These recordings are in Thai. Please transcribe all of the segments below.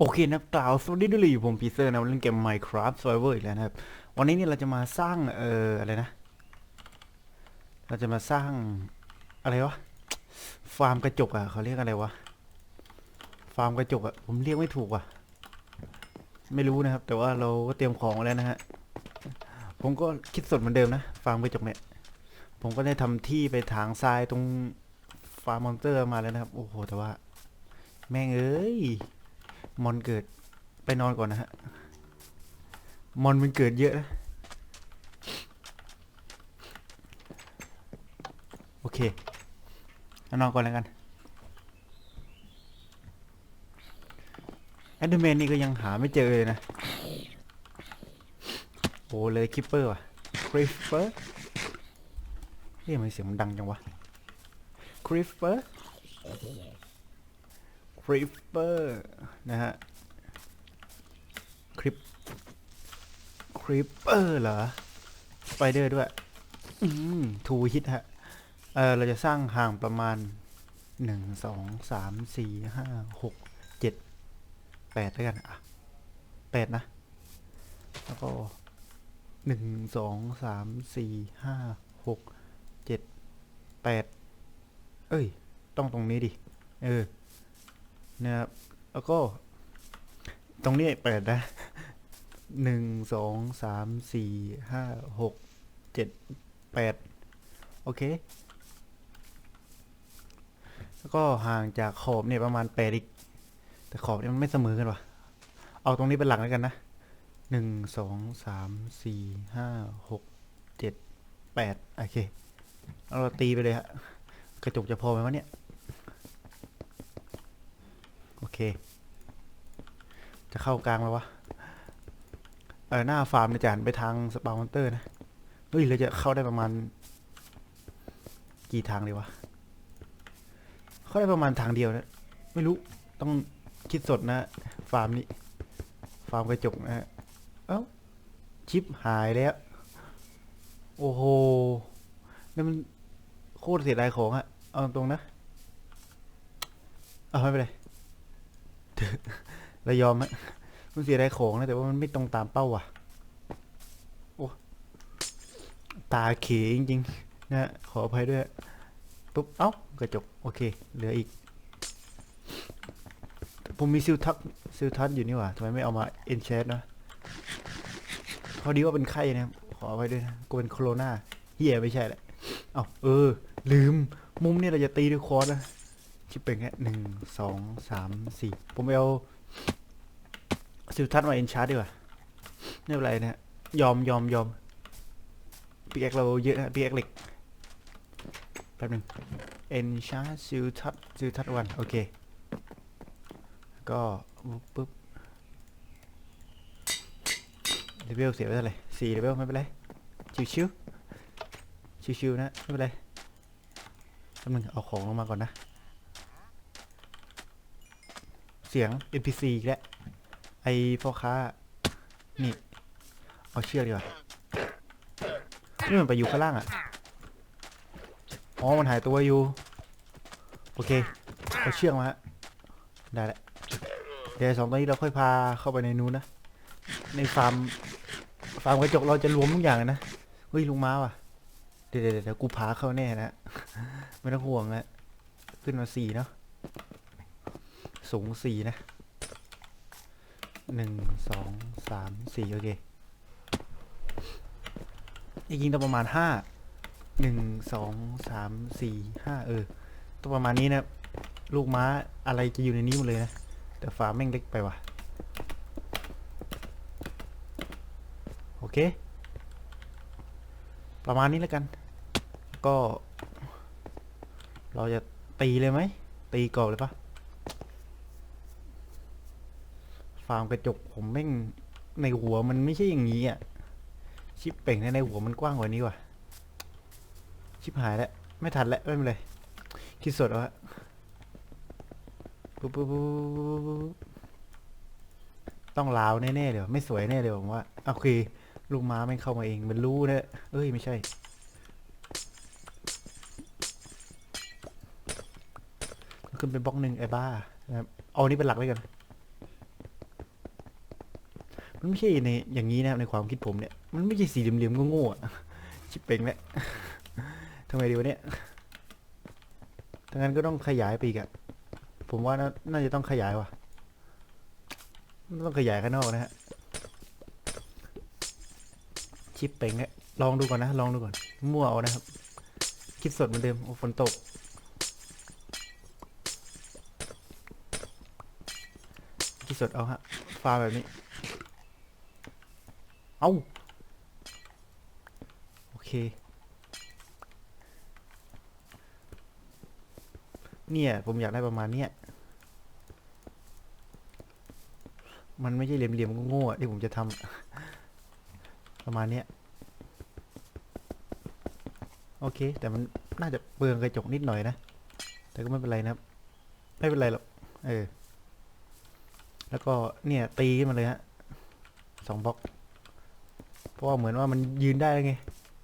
โอเคนะกล่าวสวัสดีด้วยเลยอยู่ผมพีเซอร์นะเล่นเกม Minecraft Survivor อีกแล้วนะครับ วันนี้เนี่ยเราจะมาสร้างเอ่ออะไรนะ เราจะมาสร้างอะไรวะ ฟาร์มกระจกอะเขาเรียกอะไรวะ ฟาร์มกระจกอะผมเรียกไม่ถูกว่ะ ไม่รู้นะครับ แต่ว่าเราก็เตรียมของแล้วนะฮะ ผมก็คิดสดเหมือนเดิมนะ ฟาร์มกระจกเนี่ย ผมก็ได้ทำที่ไปถางทรายตรงฟาร์มมอนเตอร์มาแล้วนะครับ โอ้โห แต่ว่า แม่งเอ้ย มอนเกิดไปนอนก่อนนะฮะ มอนมันเกิดเยอะนะ โอเคนอนก่อนแล้วกันแอดเมนนี่ก็ยังหาไม่เจอเลยนะ โอ้เลยคิปเปอร์ว่ะคริปเปอร์เฮ้ยทำไมเสียงมันดังจังวะคริปเปอร์ คริปเปอร์นะฮะคริปคริปเปอร์เหรอสไปเดอร์ด้วยอืมทูฮิตฮะ เออเราจะสร้างห่างประมาณหนึ่งสองสามสี่ห้าหกเจ็ดแปดแล้วกันอะแปดนะ แล้วก็หนึ่งสองสามสี่ห้าหกเจ็ดแปดเอ้ย ต้องตรงนี้ดิ เออ นะครับแล้วก็ ตรงนี้แปดนะหนึ่งสองสามสี่ห้าหกเจ็ดแปดโอเค แล้วก็ห่างจากขอบเนี่ยประมาณแปดอีก แต่ขอบเนี่ยมันไม่เสมอกันวะเอาตรงนี้เป็นหลักแล้วกันนะหนึ่งสองสามสี่ห้าหกเจ็ดแปดโอเค เราตีไปเลยฮะ กระจกจะพอไหมวะเนี่ย โอเค จะเข้ากลางแล้ววะ เออหน้าฟาร์มจะหันไปทางสปาวมอนเตอร์นะ เฮ้ย เราจะเข้าได้ประมาณ กี่ทางเลยวะ เข้าได้ประมาณทางเดียวนะ ไม่รู้ ต้องคิดสดนะ ฟาร์มนี้ ฟาร์มกระจกนะฮะ เอ้า ชิปหายแล้ว โอ้โหนี่มันโคตรเสียดายของอะเอาตรงนะ เอาไม่เป็นไร เรายอมฮะมันเสียดายของนะแต่ว่ามันไม่ตรงตามเป้าว่ะ โอ้ ตาเขจริงๆนะขออภัยด้วย ปุ๊บ เอ้า กระจก โอเค เหลืออีก ผมมีซิลทักซิลทัสอยู่นี่หว่าทำไมไม่เอามาเอนเชสนะพอดีว่าเป็นไข้นะครับขออภัยด้วยนะกูเป็นโคโรนาเฮียไม่ใช่แหละ เอ้า เออ ลืม มุมเนี่ยเราจะตีด้วยคอร์สนะ ชิปเป็นแค่หนึ่งสองสามสี่ผมเอาซิลทัศน์มาเอ็นชาร์ดดีกว่าไม่เป็นไรนะฮะยอมยอมยอมปีเอ็กเราเยอะนะปีเอ็กเหล็กแป๊บหนึ่งเอ็นชาร์ดซิลทัศน์ซิลทัศน์วันโอเค ก็ปุ๊บปุ๊บเลเวลเสียไปเท่าไหร่สี่เลเวลไม่เป็นไร ชิวชิวชิวชิวๆนะ ไม่เป็นไรแป๊บหนึงเอาของลงมาก่อนนะ เสียง NPC อีกแล้วไอพ่อค้า นี่ เอาเชือกดีกว่า นี่มันไปอยู่ข้างล่างอะ อ๋อ มันหายตัวอยู่ โอเค เอาเชือกมาฮะ ได้แล้วเดี๋ยวสองตัวนี้เราค่อยพาเข้าไปในนู้นนะ ในฟาร์ม ฟาร์มกระจกเราจะรวมทุกอย่างนะ เฮ้ยลุงม้าว่ะ เดี๋ยวเดี๋ยวเดี๋ยวกูพาเข้าแน่นะ ไม่ต้องห่วงนะ ขึ้นมาสี่เนาะ สูงสี่นะหนึ่งสองสามสี่โอเคจริงต้องประมาณห้าหนึ่งสองสามสี่ห้าเออต้องประมาณนี้นะลูกม้าอะไรจะอยู่ในนี้หมดเลยนะแต่ฝาแม่งเล็กไปว่ะโอเค ประมาณนี้แล้วกัน ก็ เราจะตีเลยไหม ตีกรอบเลยปะ ฟาร์มกระจกผมแม่งในหัวมันไม่ใช่อย่างนี้อะ ชิปเป่งในในหัวมันกว้างกว่านี้ว่ะ ชิปหายแล้ว ไม่ทันแล้วไม่เป็นไร คิดสดแล้วฮะปุ๊บปุ๊บปุ๊บปุ๊ปต้องลาวแน่ๆเดี๋ยวไม่สวยแน่เลยวผมว่าโอเคลูกม้าไม่งเข้ามาเองมันรู้นะเอ้ยไม่ใช่ขึ้นไปบล็อกหนึ่งไอ้บ้าเอาอันนี้เป็นหลักไว้กัน มันไม่ใช่ในอย่างนี้นะครับในความคิดผมเนี่ย มันไม่ใช่สี่เหลี่ยมๆโง่ๆอะชิบเป่งแหล้วทำไมดีวะเนี่ยถ้างั้นก็ต้องขยายไปอีกอะผมว่าน่าน่าจะต้องขยายว่ะต้องขยายข้างนอกนะฮะ ชิปเป่งเนี่ยลองดูก่อนนะ ลองดูก่อน มั่วเอานะครับคิดสดเหมือนเดิม โอ้ฝนตกคิดสดเอาฮะ ฟ้าแบบนี้ เอาโอเค เนี่ย ผมอยากได้ประมาณเนี้ยมันไม่ใช่เหลี่ยมๆโง่ๆอะที่ผมจะทำประมาณเนี้ยโอเค แต่มันน่าจะเปลืองกระจกนิดหน่อยนะ แต่ก็ไม่เป็นไรนะครับ ไม่เป็นไรหรอกเออ แล้วก็เนี่ยตีขึ้นมาเลยฮะสองบล็อก เพราะว่าเหมือนว่ามันยืนได้ไง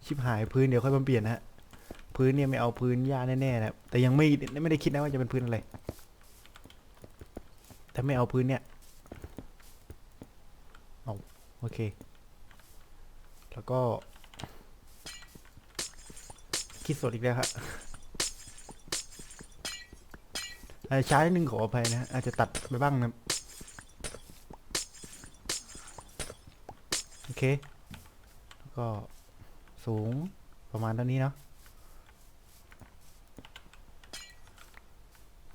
ชิบหายพื้นเดี๋ยวค่อยมาเปลี่ยนนะฮะ พื้นเนี่ยไม่เอาพื้นหญ้าแน่ๆนะแต่ยังไม่ไม่ได้คิดนะว่าจะเป็นพื้นอะไร แต่ไม่เอาพื้นเนี่ยเอาโอเค แล้วก็คิดสดอีกแล้วครับอาจจะช้านิดนึงขออภัยนะ อาจจะตัดไปบ้างนะ โอเค ก็สูงประมาณเท่านี้เนาะ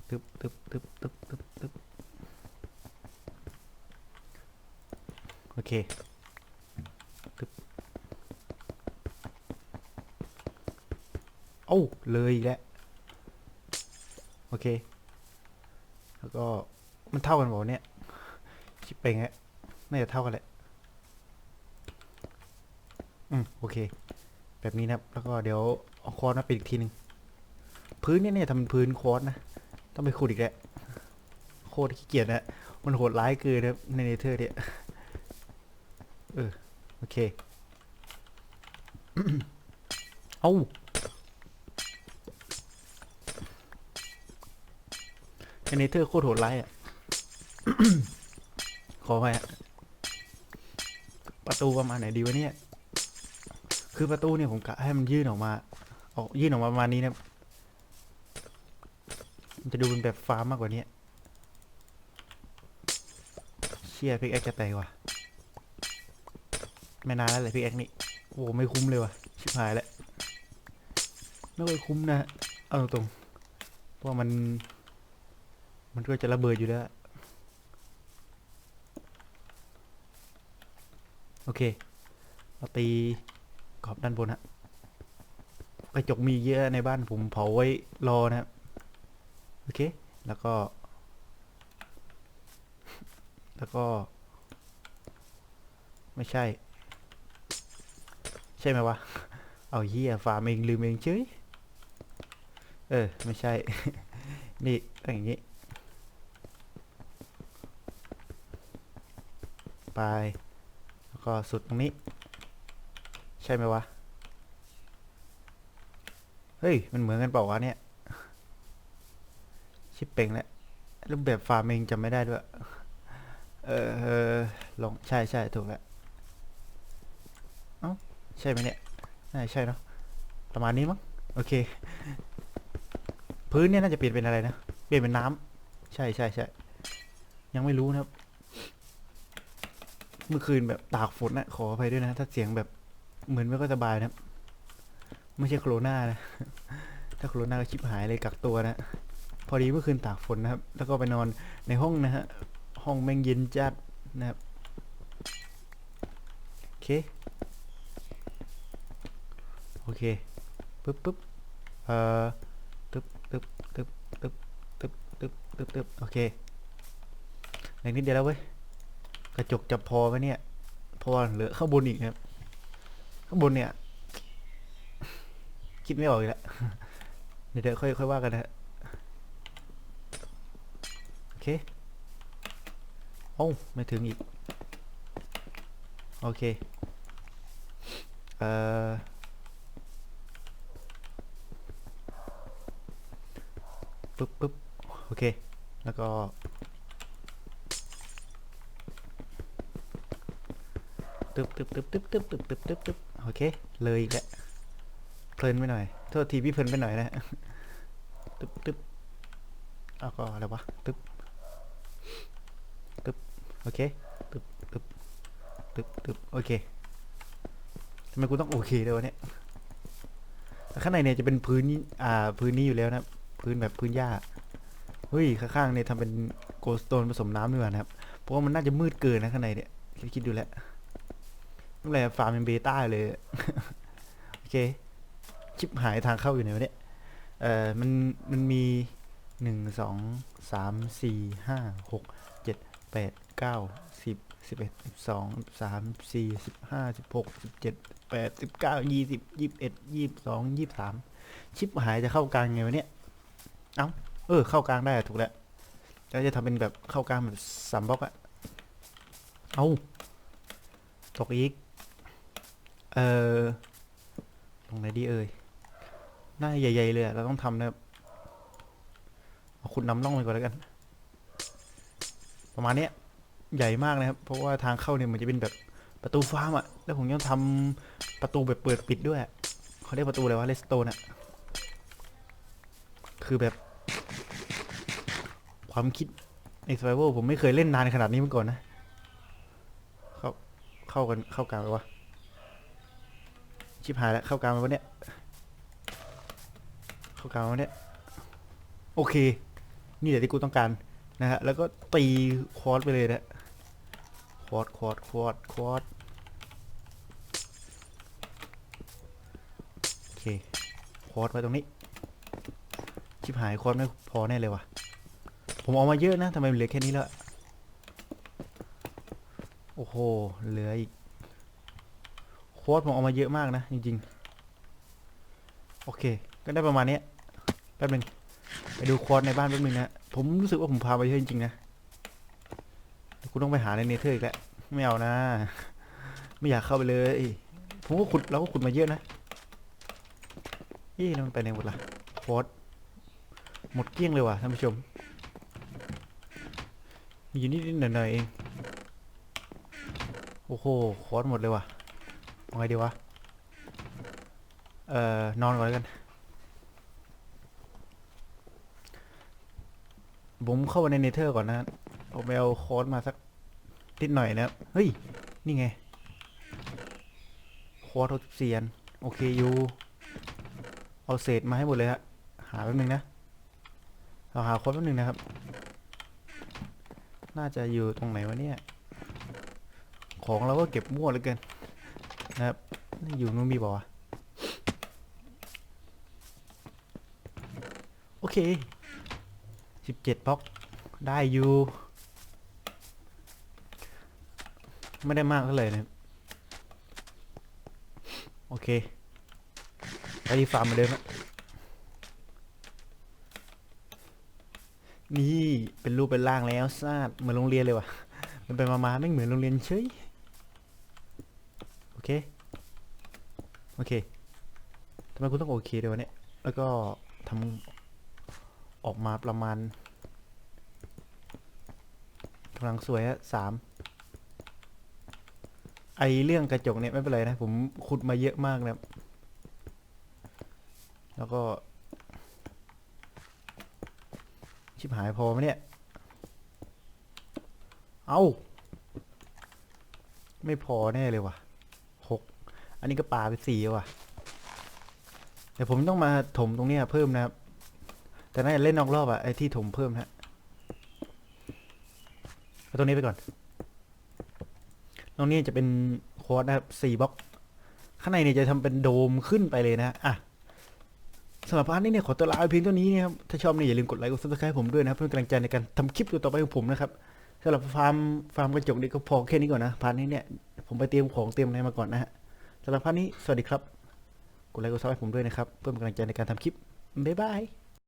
ตึบตึบตึบตึบตึบตึบโอเคตึบเอ้เลยแล้วโอเค แล้วก็มันเท่ากันบอกเนี่ยชิปเปงฮะน่าจะเท่ากันแหละ อืมโอเค แบบนี้นะครับ แล้วก็เดี๋ยวเอาคอร์สมาปิดอีกทีหนึ่งพื้นเนี่ยเนี่ยทำเป็นพื้นคอร์สนะ ต้องไปขุดอีกแล้วโคตรขี้เกียจนะมันโหดร้ายเกินนะในเนเธอร์เนี่ยเออโอเค เอ้าในเนเธอร์โคตรโหดร้ายอะ ขอไปอะประตูประมาณไหนดีวะเนี่ย คือประตูเนี่ยผมกะให้มันยื่นออกมาออกยื่นออกมาประมาณนี้นะมันจะดูเป็นแบบฟาร์มมากกว่านี้เชี่ยพิกแอคจะแตกว่ะไม่นานแล้วเลยพิกแอคนี่โอ้ไม่คุ้มเลยว่ะชิบหายแล้วไม่ค่อยคุ้มนะเอาตรงๆเพราะมัน มันก็จะระเบิดอยู่แล้วโอเคเราตี ขอบด้านบนฮะกระจกมีเยอะในบ้านผมเผาไว้รอนะครับโอเค แล้วก็ แล้วก็ ไม่ใช่ ใช่ไหมวะ เอาเฮียฟาร์มเองลืมเองเฉยเออ ไม่ใช่ นี่ตั้งอย่างนี้ ไป แล้วก็สุดตรงนี้ ช่ไหมวะ เฮ้ย มันเหมือนกันเปล่าวะเนี่ย ชิปเป่งแล้วรูปแบบฟาร์มเองจำไม่ได้ด้วย เออลองใช่ใช่ถูกแล้วเอ้าใช่ไหมเนี่ยน่าใช่เนาะประมาณนี้มั้งโอเค พื้นเนี่ยน่าจะเปลี่ยนเป็นอะไรนะ เปลี่ยนเป็นน้ำใช่ใช่ใช่ยังไม่รู้นะครับ เมื่อคืนแบบตากฝนนะขออภัยด้วยนะ ถ้าเสียงแบบ เหมือนไม่ก็สบายนะครับไม่ใช่โคโรนานะ ถ้าโคโรนาก็ชิบหายเลยกักตัวนะ พอดีเมื่อคืนตากฝนนะครับ แล้วก็ไปนอนในห้องนะฮะ ห้องแม่งเย็นจัดนะครับ โอเค โอเค ปึ๊บปึ๊บเอ่อ ตึ๊บตึ๊บตึ๊บตึ๊บตึ๊บตึ๊บตึ๊บตึ๊บโอเคในนิดเดียวแล้วเว้ย กระจกจะพอไหมเนี่ย เพราะว่าเหลือข้างบนอีกครับ ข้างบนเนี่ย คิดไม่ออกอีกแล้วเดี๋ยวเดี๋ยวค่อยค่อยว่ากันนะฮะโอเคโอ้ไม่ถึงอีก โอเค เอ่อปึ๊บปึ๊บโอเค แล้วก็ ตึ๊บตึ๊บตึ๊บตึ๊บตึ๊บตึ๊บตึ๊บตึ๊บ โอเค เลยอีกแล้วเพลินไปหน่อย โทษทีพี่เพลินไปหน่อยนะตึ๊บตึ๊บเอาก็อะไรวะ ตึ๊บ ตึ๊บ โอเค ตึ๊บ ตึ๊บ ตึ๊บ ตึ๊บ โอเค ทำไมกูต้องโอเคเลยวะเนี่ยข้างในเนี่ยจะเป็นพื้น อ่า พื้นนี้อยู่แล้วนะ พื้นแบบพื้นหญ้า เฮ้ย ข้างๆเนี่ยทำเป็นโกลสโตนผสมน้ำดีกว่านะครับ เพราะว่ามันน่าจะมืดเกินนะข้างในเนี่ย คิดดูแล้ว นั่นแหละฟาร์มเป็นเบต้าเลย โอเคชิปหายทางเข้าอยู่ไหนวะเนี่ยเออมันมันมีหนึ่งสองสามสี่ห้าหกเจ็ดแปดเก้าสิบสิบเอ็ดสิบสองสามสี่สิบห้าสิบหกสิบเจ็ดแปดสิบเก้ายี่สิบยี่สิบเอ็ดยี่สิบสองยี่สิบสามชิปหายจะเข้ากลางไงวะเนี่ยเอ้าเออ เข้ากลางได้ถูกแล้วแล้วจะทำเป็นแบบเข้ากลางแบบสามบล็อกอะเอาตกอีก ออตรงไหนดีเอ่ยหน้าใหญ่ๆเลยเราต้องทำนะครับเอาขุดน้ำล่องไปก่อนแล้วกัน ประมาณเนี้ยใหญ่มากนะครับ เพราะว่าทางเข้าเนี่ยมันจะเป็นแบบประตูฟาร์มอะแล้วผมยังทำประตูแบบเปิดปิดด้วยเขาเรียกประตูอะไรวะเลสโตนอะคือแบบ ความคิดใน survival ผมไม่เคยเล่นนานขนาดนี้มาก่อนนะ เข้าเข้ากันเข้ากลางไปวะ ชิบหายแล้วเข้ากลางไปวะเนี่ยเข้ากลางวะเนี่ยโอเค นี่แหละที่กูต้องการนะฮะแล้วก็ตีควอดไปเลยนะควอดควอดควอดควอดโอเคควอดไว้ตรงนี้ ชิบหายควอดไม่พอแน่เลยว่ะ ผมเอามาเยอะนะทำไมเหลือแค่นี้แล้ว โอ้โห เหลืออีก ควอดผมเอามาเยอะมากนะ จริงๆ โอเค ก็ได้ประมาณนี้แป๊บหนึ่งไปดูควอดในบ้านแป๊บหนึ่งนะผมรู้สึกว่าผมพาไปเยอะจริงๆนะเดี๋ยวกูต้องไปหาในเนเธอร์อีกแล้วไม่เอานะ ไม่อยากเข้าไปเลยผมก็ขุดเราก็ขุดมาเยอะนะเอ๊ะแล้วมันไปไหนหมดล่ะควอดหมดเกลี้ยงเลยว่ะท่านผู้ชมมีอยู่นิดๆหน่อยๆเอง โอ้โหคอสหมดเลยว่ะ เอาไงดีวะ เอ่อ นอนก่อนแล้วกัน ผมเข้าไปในเนเธอร์ก่อนนะเอาไปเอาคอร์สมาสักนิดหน่อยนะครับเฮ้ย นี่ไงคอร์สทดเสียนโอเคอยู่ เอาเศษมาให้หมดเลยฮะ หาแป๊บนึงนะเราหาคอร์สแป๊บนึงนะครับ น่าจะอยู่ตรงไหนวะเนี่ย ของเราก็เก็บมั่วเหลือเกิน นะครับ อยู่นู้นมีบอะโอเคสิบเจ็ดบล็อกได้อยู่ ไม่ได้มากเท่าไหร่นะโอเค ไปที่ฟาร์มเหมือนเดิมอะนี่เป็นรูปเป็นร่างแล้วซาดเหมือนโรงเรียนเลยว่ะ มันไปมาๆไม่เหมือนโรงเรียนเฉย เคโอเคทำไมคุณต้องโอเคด้วยวะเนี่ย แล้วก็ทำออกมาประมาณกำลังสวยฮะสามไอเรื่องกระจกเนี่ยไม่เป็นไรนะ ผมขุดมาเยอะมากนะแล้วก็ ชิบหายพอไหมเนี่ย เอา ไม่พอแน่เลยว่ะ อันนี้ก็ปลาไปสี่แล้วว่ะเดี๋ยวผมต้องมาถมตรงนี้เพิ่มนะครับ แต่น่าจะเล่นนอกรอบอะไอที่ถมเพิ่มนะฮะเอาตรงนี้ไปก่อน ตรงนี้จะเป็นโค้ดนะครับสี่บล็อก ข้างในเนี่ยจะทำเป็นโดมขึ้นไปเลยนะอะสำหรับพาร์ทนี้เนี่ยขอตัวลาไปเพียงเท่านี้นะครับ ถ้าชอบเนี่ยอย่าลืมกดไลค์กดซับสไครต์ผมด้วยนะครับ เพื่อนกำลังใจในการทำคลิปตัวต่อไปของผมนะครับสำหรับฟาร์มฟาร์มกระจกนี่ก็พอแค่นี้ก่อนนะพาร์ทนี้เนี่ยผมไปเตรียมของเตรียมอะไรมาก่อนนะฮะ สำหรับภาพนี้ สวัสดีครับ กดไลค์กดซับให้ผมด้วยนะครับ เพื่อเป็นกำลังใจในการทำคลิป บ๊ายบาย